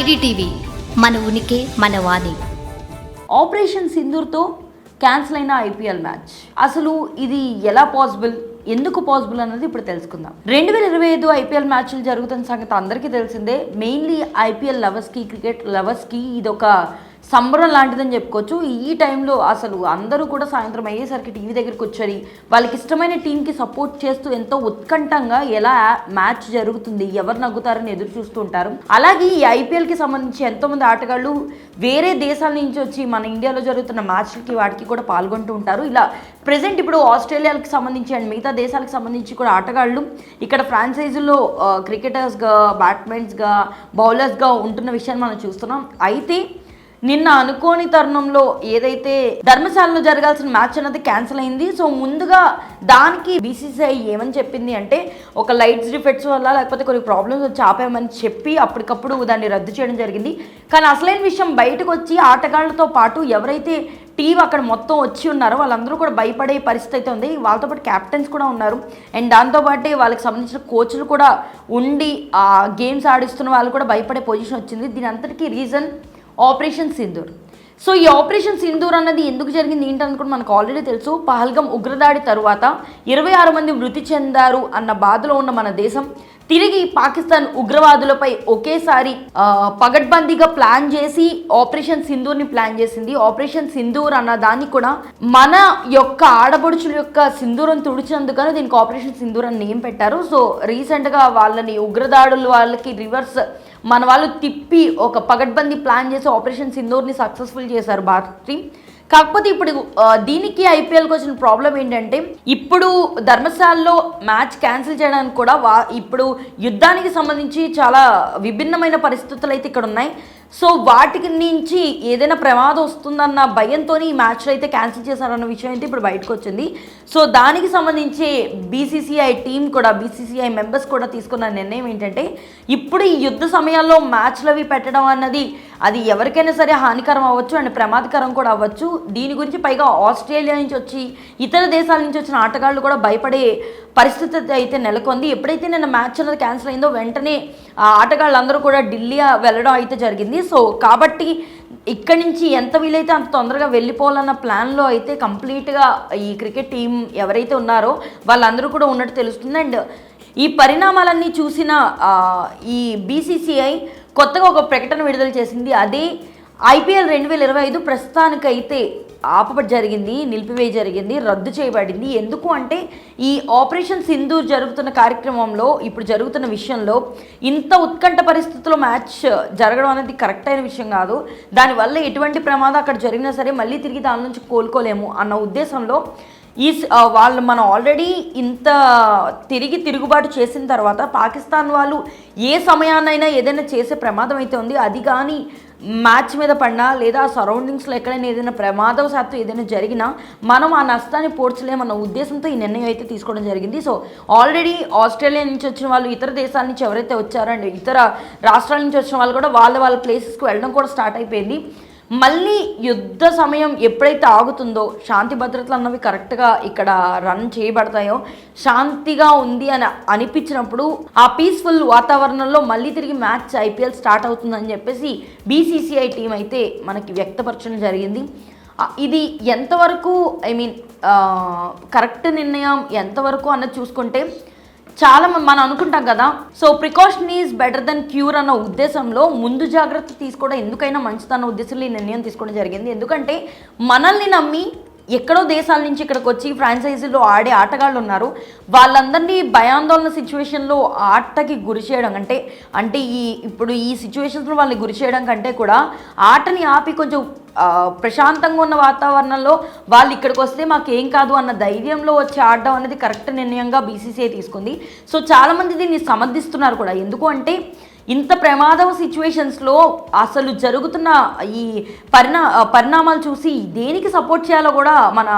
IDTV మన ఉనికి మన వాణి. ఆపరేషన్ సింధూర్తో క్యాన్సిల్ అయిన ఐపీఎల్ మ్యాచ్. అసలు ఇది ఎలా పాసిబుల్? ఎందుకు పాసిబుల్ అన్నది ఇప్పుడు తెలుసుకుందాం. రెండు వేల ఇరవై ఐదు ఐపీఎల్ మ్యాచ్లు జరుగుతున్న సంగతి అందరికీ తెలిసిందే. మెయిన్లీ ఐపీఎల్ లవర్స్కి క్రికెట్ లవర్స్కి ఇది ఒక సంబరం లాంటిదని చెప్పుకోవచ్చు. ఈ టైంలో అసలు అందరూ కూడా సాయంత్రం అయ్యేసరికి టీవీ దగ్గరికి వచ్చారు. వాళ్ళకి ఇష్టమైన టీంకి సపోర్ట్ చేస్తూ ఎంతో ఉత్కంఠంగా ఎలా మ్యాచ్ జరుగుతుంది ఎవరు నగ్గుతారని ఎదురు చూస్తూ ఉంటారు. అలాగే ఈ ఐపీఎల్కి సంబంధించి ఎంతోమంది ఆటగాళ్ళు వేరే దేశాల నుంచి వచ్చి మన ఇండియాలో జరుగుతున్న మ్యాచ్లకి వాటికి కూడా పాల్గొంటూ ఉంటారు. ఇలా ప్రజెంట్ ఇప్పుడు ఆస్ట్రేలియాకి సంబంధించి అండ్ మిగతా దేశాలకు సంబంధించి కూడా ఆటగాళ్ళు ఇక్కడ ఫ్రాంచైజీలో క్రికెటర్స్గా బ్యాట్మెన్స్గా బౌలర్స్గా ఉంటున్న విషయాన్ని మనం చూస్తున్నాం. అయితే నిన్న అనుకోని తరుణంలో ఏదైతే ధర్మశాలలో జరగాల్సిన మ్యాచ్ అనేది క్యాన్సిల్ అయింది. సో ముందుగా దానికి బీసీసీఐ ఏమని చెప్పింది అంటే ఒక లైట్స్ డిఫెక్ట్స్ వల్ల లేకపోతే కొన్ని ప్రాబ్లమ్స్ వచ్చి ఆపేయమని చెప్పి అప్పటికప్పుడు దాన్ని రద్దు చేయడం జరిగింది. కానీ అసలైన విషయం బయటకు వచ్చి ఆటగాళ్ళతో పాటు ఎవరైతే టీం అక్కడ మొత్తం వచ్చి ఉన్నారో వాళ్ళందరూ కూడా భయపడే పరిస్థితి అయితే ఉంది. వాళ్ళతో పాటు క్యాప్టెన్స్ కూడా ఉన్నారు. అండ్ దాంతోపాటు వాళ్ళకి సంబంధించిన కోచ్లు కూడా ఉండి ఆ గేమ్స్ ఆడిస్తున్న వాళ్ళు కూడా భయపడే పొజిషన్ వచ్చింది. దీని అంతటికీ రీజన్ ఆపరేషన్ సింధూర్. సో ఈ ఆపరేషన్ సింధూర్ అన్నది ఎందుకు జరిగింది? ఏంటని కూడా మనకు ఆల్రెడీ తెలుసు పహల్గం ఉగ్రదాడి తరువాత ఇరవై ఆరు మంది మృతి చెందారు అన్న బాధలో ఉన్న మన దేశం తిరిగి పాకిస్తాన్ ఉగ్రవాదులపై ఒకేసారి పగడ్బందీగా ప్లాన్ చేసి ఆపరేషన్ సింధూర్ని ప్లాన్ చేసింది. ఆపరేషన్ సింధూర్ అన్న దాన్ని కూడా మన యొక్క ఆడపడుచుల యొక్క సింధూరం తుడిచినందుకని దీనికి ఆపరేషన్ సింధూర్ అని నేమ్ పెట్టారు. సో రీసెంట్గా వాళ్ళని ఉగ్రదాడులు వాళ్ళకి రివర్స్ మన వాళ్ళు తిప్పి ఒక పగడ్బందీ ప్లాన్ చేసి ఆపరేషన్ సింధూర్ని సక్సెస్ఫుల్ చేశారు భారత్ టీం. కాకపోతే ఇప్పుడు దీనికి ఐపీఎల్కి వచ్చిన ప్రాబ్లం ఏంటంటే ఇప్పుడు ధర్మశాలలో మ్యాచ్ క్యాన్సిల్ చేయడానికి కూడా వా ఇప్పుడు యుద్ధానికి సంబంధించి చాలా విభిన్నమైన పరిస్థితులు అయితే ఇక్కడ ఉన్నాయి. సో వాటికి నుంచి ఏదైనా ప్రమాదం వస్తుందన్న భయంతో ఈ మ్యాచ్లు అయితే క్యాన్సిల్ చేశారన్న విషయం అయితే ఇప్పుడు బయటకు వచ్చింది. సో దానికి సంబంధించి బీసీసీఐ టీం కూడా బీసీసీఐ మెంబర్స్ కూడా తీసుకున్న నిర్ణయం ఏంటంటే ఇప్పుడు ఈ యుద్ధ సమయాల్లో మ్యాచ్లు అవి పెట్టడం అన్నది అది ఎవరికైనా సరే హానికరం అవ్వచ్చు అండ్ ప్రమాదకరం కూడా అవ్వచ్చు. దీని గురించి పైగా ఆస్ట్రేలియా నుంచి వచ్చి ఇతర దేశాల నుంచి వచ్చిన ఆటగాళ్ళు కూడా భయపడే పరిస్థితి అయితే నెలకొంది. ఎప్పుడైతే నిన్న మ్యాచ్ అనేది క్యాన్సిల్ అయిందో వెంటనే ఆ ఆటగాళ్ళందరూ కూడా ఢిల్లీ వెళ్ళడం అయితే జరిగింది. సో కాబట్టి ఇక్కడి నుంచి ఎంత వీలైతే అంత తొందరగా వెళ్ళిపోవాలన్న ప్లాన్లో అయితే కంప్లీట్గా ఈ క్రికెట్ టీం ఎవరైతే ఉన్నారో వాళ్ళందరూ కూడా ఉన్నట్టు తెలుస్తుంది. అండ్ ఈ పరిణామాలన్నీ చూసిన ఈ బీసీసీఐ కొత్తగా ఒక ప్రకటన విడుదల చేసింది. అదే ఐపీఎల్ రెండు వేల ఇరవై ఐదు ప్రస్తుతానికైతే ఆపబడి జరిగింది నిలిపివేయ జరిగింది రద్దు చేయబడింది. ఎందుకు అంటే ఈ ఆపరేషన్ సింధూర్ జరుగుతున్న కార్యక్రమంలో ఇప్పుడు జరుగుతున్న విషయంలో ఇంత ఉత్కంఠ పరిస్థితుల్లో మ్యాచ్ జరగడం అనేది కరెక్ట్ అయిన విషయం కాదు. దానివల్ల ఎటువంటి ప్రమాదం అక్కడ జరిగినా సరే మళ్ళీ తిరిగి దాని నుంచి కోలుకోలేము అన్న ఉద్దేశంలో ఈ వాళ్ళు మనం ఆల్రెడీ ఇంత తిరిగి తిరుగుబాటు చేసిన తర్వాత పాకిస్తాన్ వాళ్ళు ఏ సమయాన్నైనా ఏదైనా చేసే ప్రమాదం అయితే ఉంది. అది కానీ మ్యాచ్ మీద పడినా లేదా సరౌండింగ్స్లో ఎక్కడైనా ఏదైనా ప్రమాదవశాత్తు ఏదైనా జరిగినా మనం ఆ నష్టాన్ని పోడ్చలేమన్న ఉద్దేశంతో ఈ నిర్ణయం అయితే తీసుకోవడం జరిగింది. సో ఆల్రెడీ ఆస్ట్రేలియా నుంచి వచ్చిన వాళ్ళు ఇతర దేశాల నుంచి ఎవరైతే వచ్చారో అండ్ ఇతర రాష్ట్రాల నుంచి వచ్చిన వాళ్ళు కూడా వాళ్ళ వాళ్ళ ప్లేసెస్కి వెళ్ళడం కూడా స్టార్ట్ అయిపోయింది. మళ్ళీ యుద్ధ సమయం ఎప్పుడైతే ఆగుతుందో శాంతి భద్రతలు అన్నవి కరెక్ట్గా ఇక్కడ రన్ చేయబడతాయో శాంతిగా ఉంది అని అనిపించినప్పుడు ఆ పీస్ఫుల్ వాతావరణంలో మళ్ళీ తిరిగి మ్యాచ్ ఐపీఎల్ స్టార్ట్ అవుతుందని చెప్పేసి బీసీసీఐ టీం అయితే మనకి వ్యక్తపరచడం జరిగింది. ఇది ఎంతవరకు ఐ మీన్ కరెక్ట్ నిర్ణయం ఎంతవరకు అన్నది చూసుకుంటే చాలా మనం అనుకుంటాం కదా. So precaution is better than cure అన్న ఉద్దేశంలో ముందు జాగ్రత్త తీసుకోవడం ఎందుకైనా మంచిదన్న ఉద్దేశంలో ఈ నిర్ణయం తీసుకోవడం జరిగింది. ఎందుకంటే మనల్ని నమ్మి ఎక్కడో దేశాల నుంచి ఇక్కడికి వచ్చి ఫ్రాంచైజీలో ఆడే ఆటగాళ్ళు ఉన్నారు. వాళ్ళందరినీ భయాందోళన సిచ్యువేషన్లో ఆటకి గురి చేయడం అంటే అంటే ఈ ఇప్పుడు ఈ సిచ్యువేషన్స్లో వాళ్ళని గురి చేయడం కంటే కూడా ఆటని ఆపి కొంచెం ప్రశాంతంగా ఉన్న వాతావరణంలో వాళ్ళు ఇక్కడికి వస్తే మాకేం కాదు అన్న ధైర్యంలో వచ్చి ఆడడం అనేది కరెక్ట్ నిర్ణయంగా బీసీసీఐ తీసుకుంది. సో చాలామంది దీన్ని సమర్థిస్తున్నారు కూడా. ఎందుకు అంటే ఇంత ప్రమాదం సిచ్యువేషన్స్లో అసలు జరుగుతున్న ఈ పరిణా పరిణామాలు చూసి దేనికి సపోర్ట్ చేయాలో కూడా మన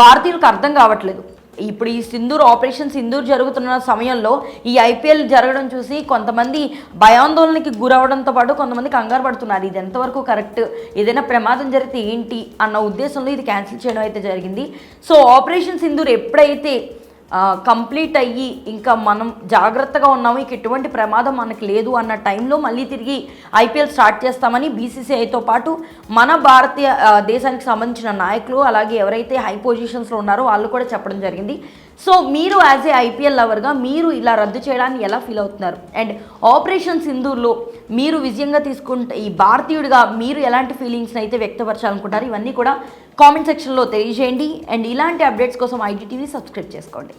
భారతీయులకు అర్థం కావట్లేదు. ఇప్పుడు ఈ సింధూర్ ఆపరేషన్ సింధూర్ జరుగుతున్న సమయంలో ఈ ఐపీఎల్ జరగడం చూసి కొంతమంది భయాందోళనకి గురవడంతో పాటు కొంతమంది కంగారు పడుతున్నారు. ఇది ఎంతవరకు కరెక్ట్? ఏదైనా ప్రమాదం జరిగితే ఏంటి? అన్న ఉద్దేశంలో ఇది క్యాన్సిల్ చేయడం అయితే జరిగింది. సో ఆపరేషన్ సింధూర్ ఎప్పుడైతే కంప్లీట్ అయ్యి ఇంకా మనం జాగ్రత్తగా ఉన్నాము. ఇక ఎటువంటి ప్రమాదం మనకు లేదు అన్న టైంలో మళ్ళీ తిరిగి ఐపీఎల్ స్టార్ట్ చేస్తామని బీసీసీఐతో పాటు మన భారతీయ దేశానికి సంబంధించిన నాయకులు అలాగే ఎవరైతే హై పొజిషన్స్లో ఉన్నారో వాళ్ళు కూడా చెప్పడం జరిగింది. సో మీరు యాజ్ ఏ ఐపీఎల్ లవర్గా మీరు ఇలా రద్దు చేయడాన్ని ఎలా ఫీల్ అవుతున్నారు? అండ్ ఆపరేషన్ సింధూర్లో మీరు విజయంగా తీసుకుంటే ఈ భారతీయుడిగా మీరు ఎలాంటి ఫీలింగ్స్ని అయితే వ్యక్తపరచాలనుకుంటారు ఇవన్నీ కూడా కామెంట్ సెక్షన్లో తెలియజేయండి. అండ్ ఇలాంటి అప్డేట్స్ కోసం ఐటీటీవీ సబ్స్క్రైబ్ చేసుకోండి.